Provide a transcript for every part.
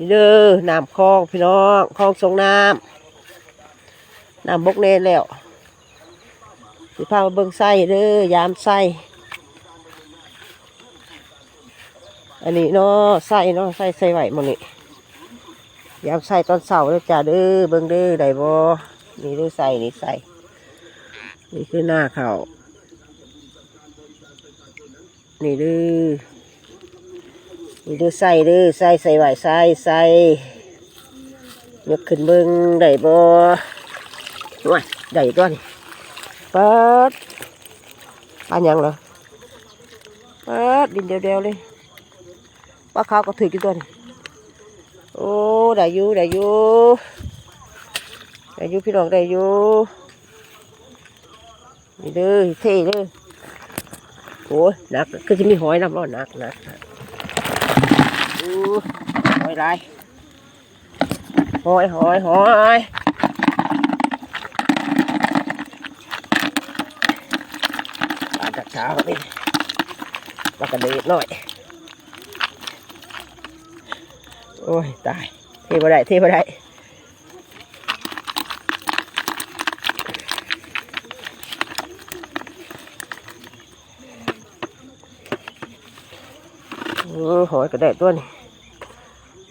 นี่เด้อน้ำคลองพี่น้องคลองสงน้ำน้ำบกเนนแล้วสิพามาเบิ่งไส้เด้อยามไส้อันนี้เนาะไส้เนาะไส้ใส่ไหวมดนี่ยามไส้ตอนเสาร์เด้อจ้าเด้อเบิ่งเด้อได้บ่นี่เด้อใส่นี่ใส่นี่คือหน้าเขานี่เด้อ นี่เด้อใส่เด้อใส่ใส่ไหวใส่ใส่ยกขึ้นเบิ้งได้บ่ว้ายได้ตัวนี่เปิดปลาหยังเหรอเปิดดินเดียวๆเลยปลาขาวก็ถือกี่ตัวนี่โอ้ได้อยู่ได้อยู่ได้อยู่พี่น้องได้อยู่นี่เด้อเท่เด้อโอ้ยหนักคือจะมีหอยน้ำร้อนหนักหนัก หอยไรหอยหอยหอยปลาจากเช้าบนี่ปลากระเดิดหน่อย โอ้ย ตาย เทบ่ได้เทบ่ได้ หอยกระเด็ดตัวนี้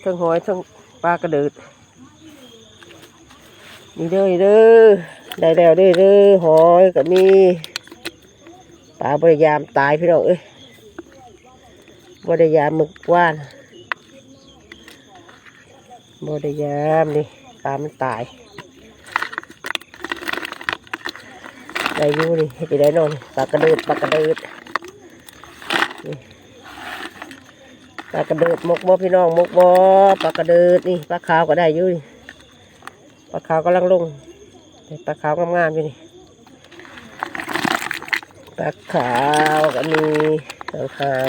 ทั้งหอยทั้งปลากระเดิดนี่เด้อเด้อได้แล้วเด้อเด้อหอยก็มีปลาบริยามตายพี่น้องเอ้ยบริยามหมึกว่านบริยามนี่ปลามันตายได้อยู่นี่ให้ไปได้นอนปลากระเดิดปลากระเดิด ปลากระเดิดมกบ่พี่น้องมกบ่ปลากระเดิดนี่ปลาขาวก็ได้อยู่นี่ปลาขาวกำลังลงปลาขาวงามๆอยู่นี่ปลาขาวก็มีทางทาง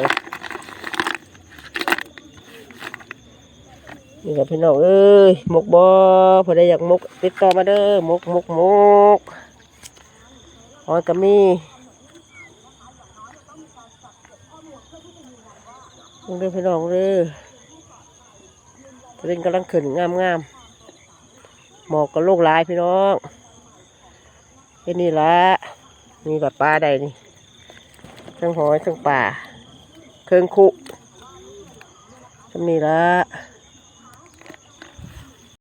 นี่กับพี่น้องเอ้ยมกบ่พอได้อยากมกติดต่อมาเด้อมกมกมกหอยก็มี งเด้อพี่น้องเด้อเล่นกำลังขึ้นงามงามหมอกก็โลกลายพี่น้องแค่นี้ละมีแบบปลาใดนี่ทั้งหอยทั้งป่าเครื่องคุจะมีละ